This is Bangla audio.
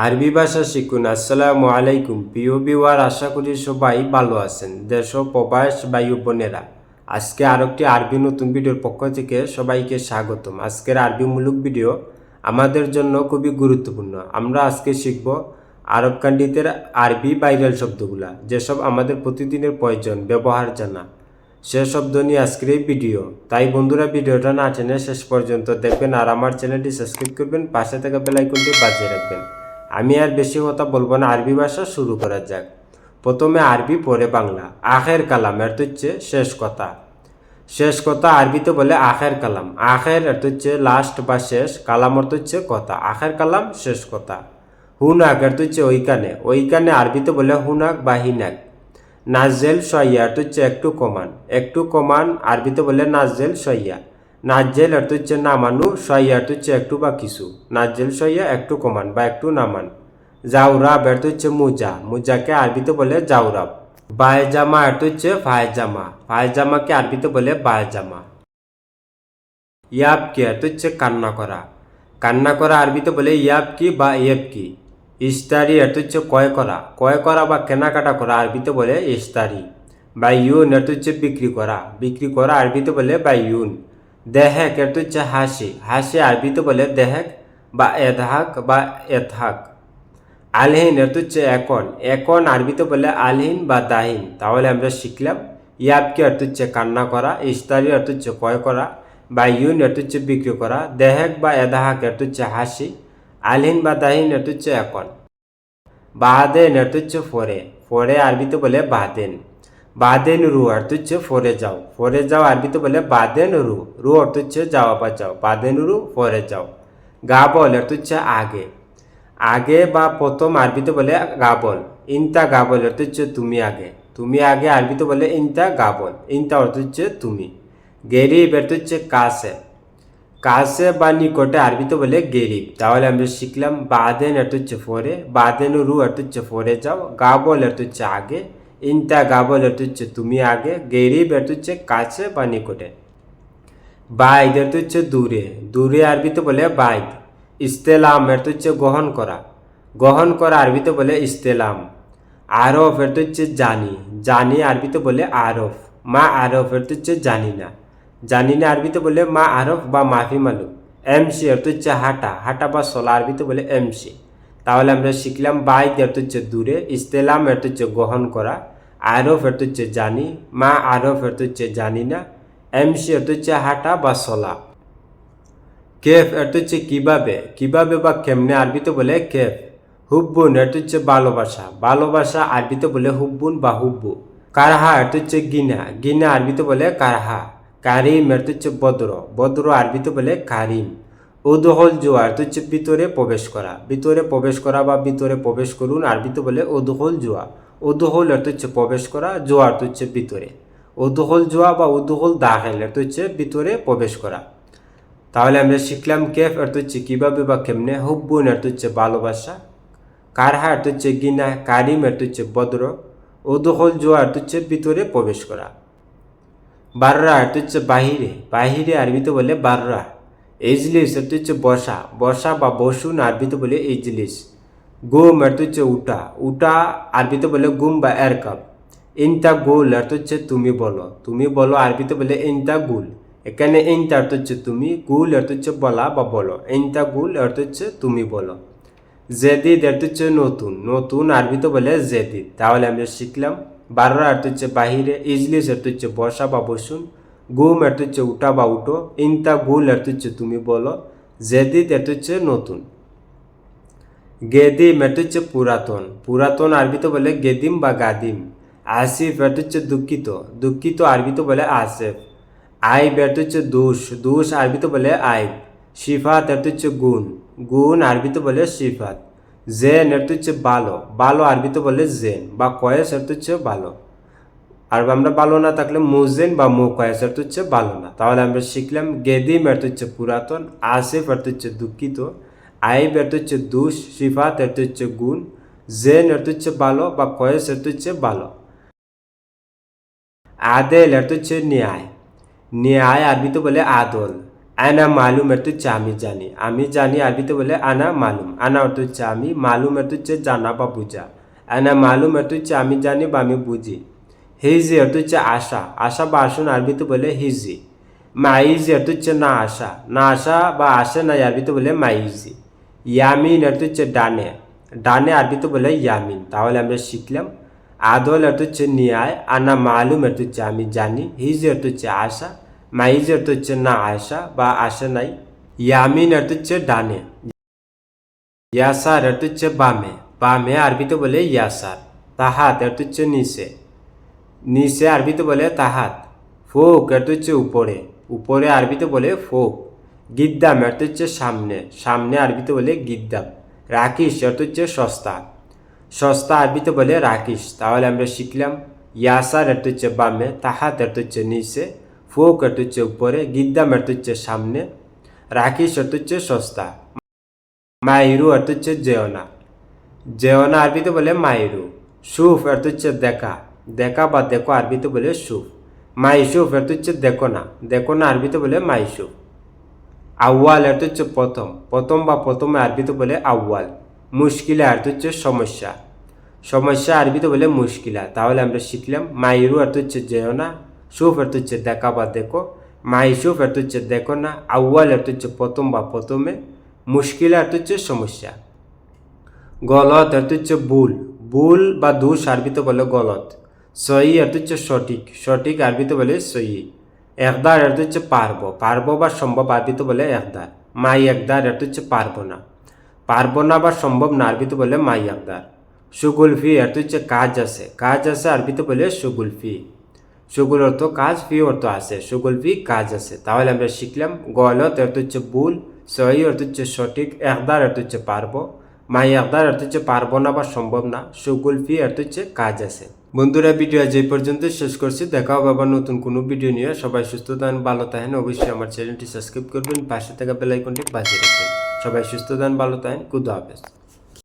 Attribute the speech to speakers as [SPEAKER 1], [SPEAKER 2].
[SPEAKER 1] আরবি ভাষা শিখুন। আসসালামু আলাইকুম। প্রিয় বিওয়ার আশা করি সবাই ভালো আছেন। দেশ প্রবাস বায়ু বোনেরা, আজকে আর একটি আরবি নতুন ভিডিওর পক্ষ থেকে সবাইকে স্বাগতম। আজকের আরবিমূলক ভিডিও আমাদের জন্য খুবই গুরুত্বপূর্ণ। আমরা আজকে শিখব আরব কান্ট্রিতে আরবি বাইরাল শব্দগুলা, যেসব আমাদের প্রতিদিনের প্রয়োজন, ব্যবহার জানা। সে শব্দ নিয়ে আজকের এই ভিডিও। তাই বন্ধুরা, ভিডিওটা না টেনে শেষ পর্যন্ত দেখবেন আর আমার চ্যানেলটি সাবস্ক্রাইব করবেন, পাশে থাকা বেলাইকনটি বাজিয়ে রাখবেন। আমি আর বেশি কথা বলব না, আরবি ভাষা শুরু করা যাক। প্রথমে আরবি পরে বাংলা। আখের কালাম এর তো হচ্ছে শেষ কথা। শেষ কথা আরবিতে বলে আখের কালাম। আখের অর্থ হচ্ছে লাস্ট বা শেষ। কালাম অর্থ হচ্ছে কথা। আখের কালাম, শেষ কথা। হুনাক অর্থ হচ্ছে ওইখানে। ওইখানে আরবিতে বলে হুনাক বা হিনাক। নাজেল সইয়া অর্থ হচ্ছে একটু কমান। একটু কমান আরবিতে বলে নাজেল সইয়া নাজেল অর্থ হচ্ছে নামানু সইয়া অর্থ হচ্ছে একটু বা কিছু। নাজেল সইয়া একটু কমান বা একটু নামান। জাউরাব অর্থ হচ্ছে মুজা, মুজাকে আরবিতে বলে জাউরাব বায়জামা অর্থ হচ্ছে ফায়জামা, ফায়জামাকে আরবিতে বলে বায়জামা। ইয়াব কি অর্থ হচ্ছে কান্না করা। কান্না করা আরবিতে বলে ইয়াব কি বা ইয়েব কি ইস্তারি অর্থ হচ্ছে ক্রয় করা। ক্রয় করা বা কেনাকাটা করা আরবিতে বলে ইস্তারি বা ইউন অর্থ হচ্ছে বিক্রি করা। বিক্রি করা আরবিতে বলে বা ইউন দেহেক অর্থ হচ্ছে হাসি। হাসি আরবিতে বলে দেহেক বা এদহাক বা এথহাক আলহীন অর্থ হচ্ছে এখন এখন আরবিতে বলে আলহিন বা দাহিন। তাহলে আমরা শিখলাম ইয়াবকে অর্থ হচ্ছে কান্না করা ইস্তারি অর্থ হচ্ছে ক্রয় করা বা ইউন অর্থ হচ্ছে বিক্রি করা। দেহেক বা এদাহাক অর্থ হচ্ছে হাসি, আলহিন বা দাহিন অর্থ হচ্ছে এখন বাহাদেন অর্থ হচ্ছে ফরে। ফরে আরবিতে বলে বাদেন বাদেন রু অর্থ হচ্ছে ফরে যাও। ফরে যাও আরবিতে বলে বাদেন রু রু অর্থ হচ্ছে যাওয়া বা যাও। বাদেন রু ফরে যাও। গাবল অর্থ হচ্ছে আগে। আগে বা প্রথম আরবিতে বলে গাবল ইনতা গাবল অর্থ হচ্ছে তুমি আগে। তুমি আগে আরবিতে বলে ইনতা গাবল ইনতা অর্থ হচ্ছে তুমি। গেরিব অর্থ হচ্ছে কাছে কাছে বা নিকটে আরবিতে বলে গেরিব। তাহলে আমরা শিখলাম বাদেন অর্থ হচ্ছে ফরে। বাদেন রু অর্থ হচ্ছে ফরে যাও। গাবল অর্থ হচ্ছে আগে। ইনতা গাবল অর্থ হচ্ছে তুমি আগে গেরিব হচ্ছে কাছে বা নিকটে। বাইদ হচ্ছে দূরে দূরে আরবিতে বলে বাইদ। ইস্তেলাম এর হচ্ছে গ্রহণ করা। গ্রহণ করা আরবিতে বলে ইস্তেলাম। আরফ এর হচ্ছে জানি। জানি আরবিতে বলে আরফ। মা আরফ এর হচ্ছে জানি না। জানি না আরবিতে বলে মা আরফ বা মাফি মালু। এমসি এর হচ্ছে হাঁটা। হাঁটা বা সোলা আরবিতে বলে এমসি। তাহলে আমরা শিখলাম বাইদ এর হচ্ছে দূরে, ইস্তেলাম এর হচ্ছে গ্রহণ করা। আরফ এর হচ্ছে জানি, মা আরফ এর হচ্ছে জানি না, এমসি এর হচ্ছে হাঁটা বা সলা কেফ এটা হচ্ছে কীভাবে? কীভাবে বা কেমনে আরবিতে বলে কেফ হুব্বুন এটা হচ্ছে ভালোবাসা ভালোবাসা আরবিতে বলে হুব্বুন বা হুব্বু। কারহা এটা হচ্ছে গিনা। গিনা আরবিতে বলে কারহা। কারিম এটা হচ্ছে বদ্র। বদ্র আরবিতে বলে কারিম। উদহল জোয়া এটা হচ্ছে ভিতরে প্রবেশ করা। ভিতরে প্রবেশ করা বা ভিতরে প্রবেশ করুন আরবিতে বলে উদহল জোয়া। উদহল এটা হচ্ছে প্রবেশ করা জোয়া এটা হচ্ছে ভিতরে উদহল জোয়া বা উদহল দাখেল এটা হচ্ছে ভিতরে প্রবেশ করা তাহলে আমরা শিখলাম কেফ অর্থ হচ্ছে কীভাবে বা কেমনে হুব্বুন অর্থ হচ্ছে ভালোবাসা কারহা অর্থ হচ্ছে গিনা কারিম অর্থ হচ্ছে বদ্র ওদহল জোয়া অর্থ হচ্ছে ভিতরে প্রবেশ করা বাররা অর্থ হচ্ছে বাহিরে বাহিরে আরবিতে বলে বাররা এজলিস অর্থ হচ্ছে বসা বসা বা বসুন আরবিতে বলে এজলিস গুম অর্থ হচ্ছে উটা উটা আরবিতে বলে গুম বা এরকাব ইনতা গুল অর্থ হচ্ছে তুমি বলো তুমি বলো আরবিতে বলে ইনতা গুল এখানে ইনতা অর্থ হচ্ছে তুমি গুল অর্থ হচ্ছে বলা বা বলো ইনতা গুল অর্থ হচ্ছে তুমি বলো জেদিদ অর্থ হচ্ছে নতুন নতুন আরবিতে বলে জেদিদ তাহলে আমরা শিখলাম বাররা অর্থ হচ্ছে বাহিরে ইজলিস অর্থ হচ্ছে বসা বা বসুন গুম অর্থ হচ্ছে উঠা বা উঠো ইনতা গুল অর্থ হচ্ছে তুমি বলো জেদিদ অর্থ হচ্ছে নতুন গেদিম অর্থ হচ্ছে পুরাতন। পুরাতন আরবিতে বলে গেদিম বা গাদিম। আসিফ অর্থ হচ্ছে দুঃখিত। দুঃখিত আরবিতে বলে আসেফ। আইব এর হচ্ছে দোষ। দোষ আরবিতে বলে আইব। সিফাত এর হচ্ছে গুণ। গুণ আরবিতে বলে সিফাত জেন এর হচ্ছে ভালো ভালো আরবিতে বলে জেন বা কয়েস এর হচ্ছে ভালো আর আমরা ভালো না থাকলে মুজেন বা মু কয়েস এর হচ্ছে ভালো না। তাহলে আমরা শিখলাম গেদিম এর হচ্ছে পুরাতন, আসিফ এর হচ্ছে দুঃখিত। আইব এর হচ্ছে দোষ সিফাত এর হচ্ছে গুণ জেন এর হচ্ছে ভালো বা কয়েস এর হচ্ছে ভালো আদেল এর হচ্ছে ন্যায় ন্যায় আরবিতে বলে আদল আনা মালুম এর হচ্ছে আমি জানি আমি জানি আরবিতে বলে আনা মালুম আনা অর্থ হচ্ছে আমি মালুম এর হচ্ছে জানা বা বুঝা আনা মালুম এর হচ্ছে আমি জানি বা আমি বুঝি হিজি অর্থ হচ্ছে আশা আশা বা আসুন আরবিতে বলে হিজি মাইজি অর্থ হচ্ছে না আসা না আসা বা আসে না আরবিতে বলে মাইজি ইয়ামিন অর্থ হচ্ছে ডানে ডানে আরবিতে বলে ইয়ামিন তাহলে আমরা শিখলাম আদল অর্থ হচ্ছে নিয়ায় আনা মালুম অর্থ হচ্ছে আমি জানি হিজি অর্থ হচ্ছে আশা মাইজ অর্থ হচ্ছে না আসা বা আসে নাই ইয়ামিন অর্থ হচ্ছে ডানে ইয়াসার অর্থ হচ্ছে বামে বামে আরবিতে বলে ইয়াসার তাহাত অর্থ হচ্ছে নিচে নিচে আরবিতে বলে তাহাত ফোক অর্থ হচ্ছে উপরে উপরে আরবিতে বলে ফোক গিদ্দাম অর্থ হচ্ছে সামনে সামনে আরবিতে বলে গিদ্দাম রাকিস অর্থ হচ্ছে সস্তা। সস্তা আরবিতে বলে রাকিস তাহলে আমরা শিখলাম ইয়াসার অর্থ হচ্ছে বামে তাহাত অর্থ হচ্ছে নিচে, ফোক অর্থ হচ্ছে উপরে গিদ্দাম অর্থ হচ্ছে সামনে রাকিস অর্থ হচ্ছে সস্তা। মাইরু অর্থ হচ্ছে জেওনা জেওনা আরবিতে বলে মাইরু। সুফ অর্থ হচ্ছে দেখা। দেখা বা দেখো আরবিতে বলে সুফ। মাইসুফ অর্থ হচ্ছে দেখো না। দেখো না আরবিতে বলে মাইসুফ। আউয়াল অর্থ হচ্ছে প্রথম। প্রথম বা প্রথমে আরবিতে বলে আউয়াল। মুশকিলা অর্থ হচ্ছে সমস্যা। সমস্যা আরবিতে বলে মুশকিলা। তাহলে আমরা শিখলাম, মাইরু অর্থ হচ্ছে যেও না, সুফ অর্থ হচ্ছে দেখা বা দেখো। মাইসুফ অর্থ হচ্ছে দেখো না, আউয়াল অর্থ হচ্ছে প্রথম বা প্রথমে। মুশকিলা অর্থ হচ্ছে সমস্যা। গলত অর্থ হচ্ছে ভুল। ভুল বা দোষ আরবিতে বলে গলত। সহি অর্থ হচ্ছে সঠিক। সঠিক আরবিতে বলে সহি একদার অর্থ হচ্ছে পারব। পারব বা সম্ভব আরবিতে বলে একদার। মাই একদার অর্থ হচ্ছে পারব না পারব না বা সম্ভব না আরবিতে বলে মাই একদার। সুগুল সুগুলফি অর্থ হচ্ছে কাজ আছে। কাজ আছে আরবিতে বলে সুগুলফি। সুগুল অর্থ কাজ, ফি অর্থ আছে। সুগুলফি, কাজ আছে। তাহলে আমরা শিখলাম গলত অর্থ হচ্ছে ভুল সহি অর্থ হচ্ছে সঠিক, একদার অর্থ হচ্ছে পারব। মাই একদার অর্থ হচ্ছে পারব না বা সম্ভব না। সুগুলফি অর্থ হচ্ছে কাজ আছে। বন্ধুরা ভিডিও এই পর্যন্ত শেষ করছি। দেখা হবে আবার নতুন কোনো ভিডিও নিয়ে। সবাই সুস্থ থাকেন, ভালো থাকেন। অবশ্যই আমার চ্যানেলটি সাবস্ক্রাইব করবেন, পাশে থাকা বেলাইকনটি পাশে রাখবেন। সবাই সুস্থ থাকেন, ভালো থাকেন। খুদা হাফেজ।